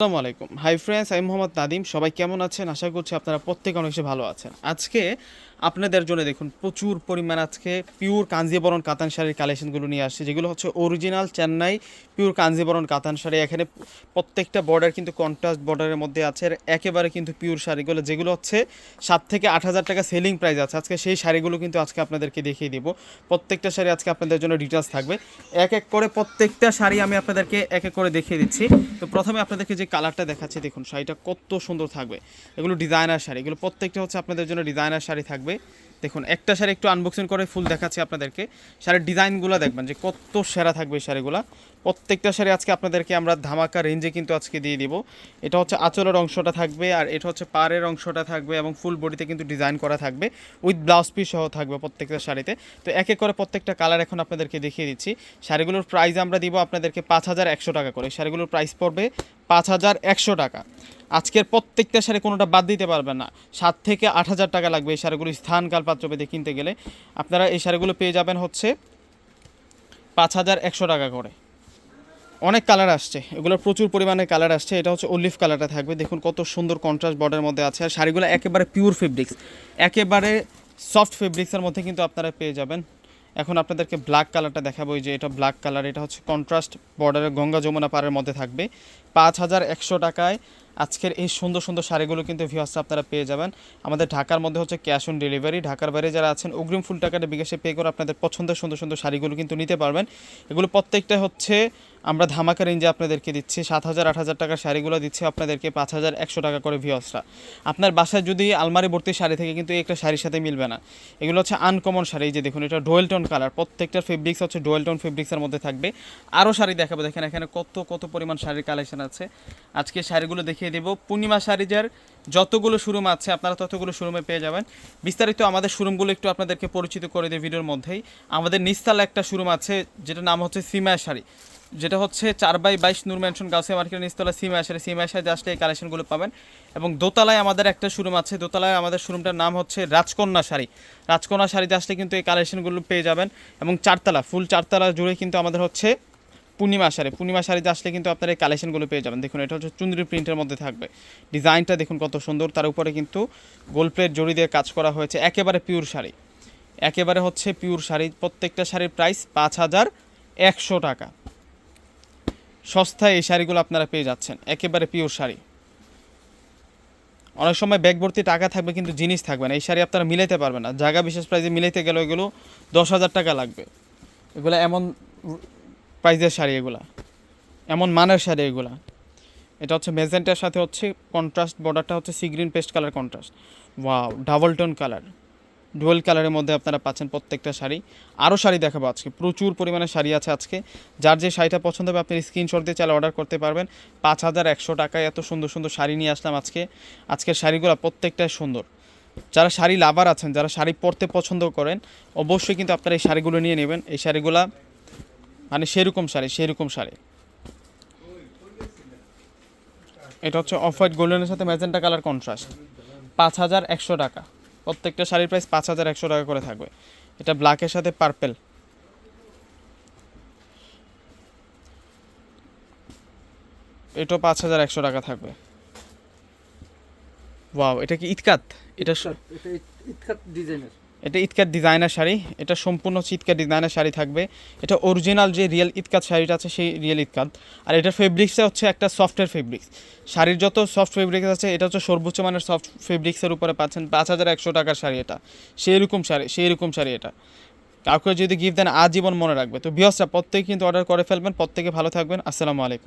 আসসালামু আলাইকুম। Hi friends আমি মোহাম্মদ নাদিম। সবাই কেমন আছেন? আশা করছি আপনারা প্রত্যেকে অনেক ভালো আছেন। আজকে আপনাদের জন্য দেখুন, প্রচুর পরিমাণ আজকে পিওর কাঞ্জিবরণ কাতান শাড়ির কালেকশনগুলো নিয়ে আসছে, যেগুলো হচ্ছে অরিজিনাল চেন্নাই পিওর কাঞ্জিবরণ কাতান শাড়ি। এখানে প্রত্যেকটা বর্ডার কিন্তু কন্ট্রাস্ট বর্ডারের মধ্যে আছে, আর একেবারে কিন্তু পিওর শাড়িগুলো, যেগুলো হচ্ছে সাত থেকে আট হাজার টাকা সেলিং প্রাইস আছে। আজকে সেই শাড়িগুলো কিন্তু আজকে আপনাদেরকে দেখিয়ে দিব। প্রত্যেকটা শাড়ি আজকে আপনাদের জন্য ডিটেলস থাকবে। এক এক করে প্রত্যেকটা শাড়ি আমি আপনাদেরকে এক এক করে দেখিয়ে দিচ্ছি। তো প্রথমে আপনাদেরকে যে কালারটা দেখাচ্ছি, দেখুন, শাড়িটা কত সুন্দর থাকবে। এগুলো ডিজাইনার শাড়ি, এগুলো প্রত্যেকটা হচ্ছে আপনাদের জন্য ডিজাইনার শাড়ি থাকবে। থাকবে দেখুন, একটা শাড়ি একটু আনবক্সিং করে ফুল দেখাচ্ছি আপনাদেরকে। শাড়ির ডিজাইনগুলো দেখবেন যে কত সেরা থাকবে শাড়িগুলো। প্রত্যেকটা শাড়ি আজকে আপনাদেরকে আমরা ধামাকা রেঞ্জে কিন্তু আজকে দিয়ে দিব। এটা হচ্ছে আঁচলের অংশটা থাকবে আর এটা হচ্ছে পাড়ের অংশটা থাকবে এবং ফুল বডিতে কিন্তু ডিজাইন করা থাকবে। উইথ ব্লাউজ পিস সহ থাকবে প্রত্যেকটা শাড়িতে। তো এক এক করে প্রত্যেকটা কালার এখন আপনাদেরকে দেখিয়ে দিচ্ছি। শাড়িগুলোর প্রাইস আমরা দিব আপনাদেরকে পাঁচ হাজার একশো টাকা করে। শাড়িগুলোর প্রাইস পড়বে পাঁচ হাজার একশো টাকা। আজকের প্রত্যেকটা শাড়ি কোনোটা বাদ দিতে পারবেন না। সাত থেকে আট হাজার টাকা লাগবে এই শাড়িগুলো স্থান পাত্রপেতে কিনতে গেলে আপনারা এই শাড়িগুলো পেয়ে যাবেন হচ্ছে পাঁচ হাজার একশো টাকা করে। অনেক কালার আসছে, এগুলো প্রচুর পরিমাণে কালার আসছে, এটা হচ্ছে অলিভ কালারটা থাকবে। দেখুন কত সুন্দর কন্ট্রাস্ট বর্ডের মধ্যে আছে, আর শাড়িগুলো একেবারে পিওর ফেব্রিক্স একেবারে সফট ফেব্রিক্সের মধ্যে কিন্তু আপনারা পেয়ে যাবেন। এখন আপনাদেরকে ব্ল্যাক কালারটা দেখাবো যে এটা ব্ল্যাক কালার এটা হচ্ছে কন্ট্রাস্ট বর্ডারের গঙ্গা যমুনা পাড়ের মধ্যে থাকবে। পাঁচ হাজার একশো টাকায় আজকের এই সুন্দর সুন্দর শাড়িগুলো কিন্তু ভিউয়ার্স আপনারা পেয়ে যাবেন। আমাদের ঢাকার মধ্যে হচ্ছে ক্যাশ অন ডেলিভারি ঢাকার বাইরে যারা আছেন, অগ্রিম ফুল টাকাটা বিকাশে পে করে আপনাদের পছন্দের সুন্দর সুন্দর শাড়িগুলো কিন্তু নিতে পারবেন। এগুলো প্রত্যেকটা হচ্ছে আমরা ধামাকা রেঞ্জে আপনাদেরকে দিচ্ছি। সাত হাজার, আট হাজার টাকার শাড়িগুলো দিচ্ছি আপনাদেরকে পাঁচ হাজার একশো টাকা করে ভিউয়ার্সরা আপনার বাসায় যদি আলমারি ভর্তি শাড়ি থেকে কিন্তু একটা শাড়ির সাথে মিলবে না। এগুলো হচ্ছে আনকমন শাড়ি যে দেখুন, এটা ডোয়েলটন কালার প্রত্যেকটার ফেব্রিক্স হচ্ছে ডোয়েলটন ফেব্রিক্সের মধ্যে থাকবে। আরও শাড়ি দেখাবো, দেখেন এখানে কত কত পরিমাণ শাড়ির কালেকশন আছে। আজকে শাড়িগুলো দেখিয়ে দেবো। পূর্ণিমা শাড়ি যার যতগুলো শোরুম আছে, আপনারা ততগুলো শোরুমে পেয়ে যাবেন। বিস্তারিত আমাদের শোরুমগুলো একটু আপনাদেরকে পরিচিত করে দিই ভিডিওর মধ্যেই। আমাদের নিস্তালা একটা শোরুম আছে যেটা নাম হচ্ছে সিমা শাড়ি। যেটা হচ্ছে চার বাই বাইশ নূর ম্যানশন গাউসিয়া মার্কেটের নিচতলা সিমা শাড়ি। সিমা শাড়ি আসলে এই কালেকশনগুলো পাবেন। এবং দোতলায় আমাদের একটা শোরুম আছে। দোতলায় আমাদের শোরুমটার নাম হচ্ছে রাজকন্যা শাড়ি। রাজকন্যা শাড়িতে আসলে কিন্তু এই কালেকশনগুলো পেয়ে যাবেন। এবং চারতলা ফুল চারতলা জুড়ে কিন্তু আমাদের হচ্ছে পূর্ণিমা শাড়ি পূর্ণিমা শাড়িতে আসলে কিন্তু আপনারা এই কালেকশনগুলো পেয়ে যাবেন। দেখুন, এটা হচ্ছে চুন্দ্রি প্রিন্টের মধ্যে থাকবে। ডিজাইনটা দেখুন কত সুন্দর। তার উপরে কিন্তু গোল প্লেট জড়ি দিয়ে কাজ করা হয়েছে। একেবারে পিওর শাড়ি। একেবারে হচ্ছে পিওর শাড়ি। প্রত্যেকটা শাড়ির প্রাইস পাঁচ হাজার একশো টাকা। সস্তায় এই শাড়িগুলো আপনারা পেয়ে যাচ্ছেন। একেবারে পিওর শাড়ি। অনেক সময় ব্যাগ ভর্তি টাকা থাকবে, কিন্তু জিনিস থাকবে না। এই শাড়ি আপনারা মিলাইতে পারবেন না। জায়গা বিশেষ প্রাইজে মিলাইতে গেলে এগুলো দশ হাজার টাকা লাগবে। এগুলো এমন প্রাইজের শাড়ি এগুলা। এমন মানের শাড়ি এগুলা। এটা হচ্ছে মেজেন্টার, সাথে হচ্ছে কন্ট্রাস্ট বর্ডারটা হচ্ছে sea green paste colour contrast wow double tone colour dual কালারের মধ্যে আপনারা পাচ্ছেন প্রত্যেকটা শাড়ি। আরও শাড়ি দেখাবো আজকে। প্রচুর পরিমাণে শাড়ি আছে আজকে। যার যে শাড়িটা পছন্দ হবে আপনি স্ক্রিনশট দিয়ে চাইলে অর্ডার করতে পারবেন। পাঁচ হাজার একশো টাকায় এত সুন্দর সুন্দর শাড়ি নিয়ে আসলাম আজকে। আজকের শাড়িগুলো প্রত্যেকটাই সুন্দর। যারা শাড়ি লাভার আছেন, যারা শাড়ি পরতে পছন্দ করেন, অবশ্যই কিন্তু আপনারা এই শাড়িগুলো নিয়ে নেবেন। এই শাড়িগুলা মানে সেরকম শাড়ি সেরকম শাড়ি। এটা হচ্ছে অফ হোয়াইট গোল্ডেনের সাথে ম্যাজেন্টা কালার কন্ট্রাস্ট পাঁচ হাজার একশো টাকা। প্রত্যেকটা শাড়ির প্রাইস পাঁচ হাজার একশো টাকা করে থাকবে। এটা ব্ল্যাকের সাথে পার্পেল এটাও পাঁচ হাজার একশো টাকা থাকবে। ওয়াও এটা কি ইতকাত? এটা ইতকাত ডিজাইনের এটা ইতকার ডিজাইনার শাড়ি। এটা সম্পূর্ণ হচ্ছে ইতকার ডিজাইনার শাড়ি থাকবে। এটা অরিজিনাল যে রিয়েল ইতকাত শাড়িটা আছে, সেই রিয়েল ইতকাত। আর এটার ফেব্রিক্সে হচ্ছে একটা সফটওয়্যার ফেব্রিক্স শাড়ির যত সফট ফেব্রিক্স আছে, এটা হচ্ছে সর্বোচ্চ মানের সফট ফেব্রিক্সের উপরে পাচ্ছেন পাঁচ হাজার একশো টাকার শাড়ি এটা। সেই রকম শাড়ি সেই রকম শাড়ি এটা। কাউকে যদি গিফট দেন, আজীবন মনে রাখবে। তো বিহসরা প্রত্যেকে কিন্তু অর্ডার করে ফেলবেন, প্রত্যেকে ভালো থাকবেন। আসসালামু আলাইকুম।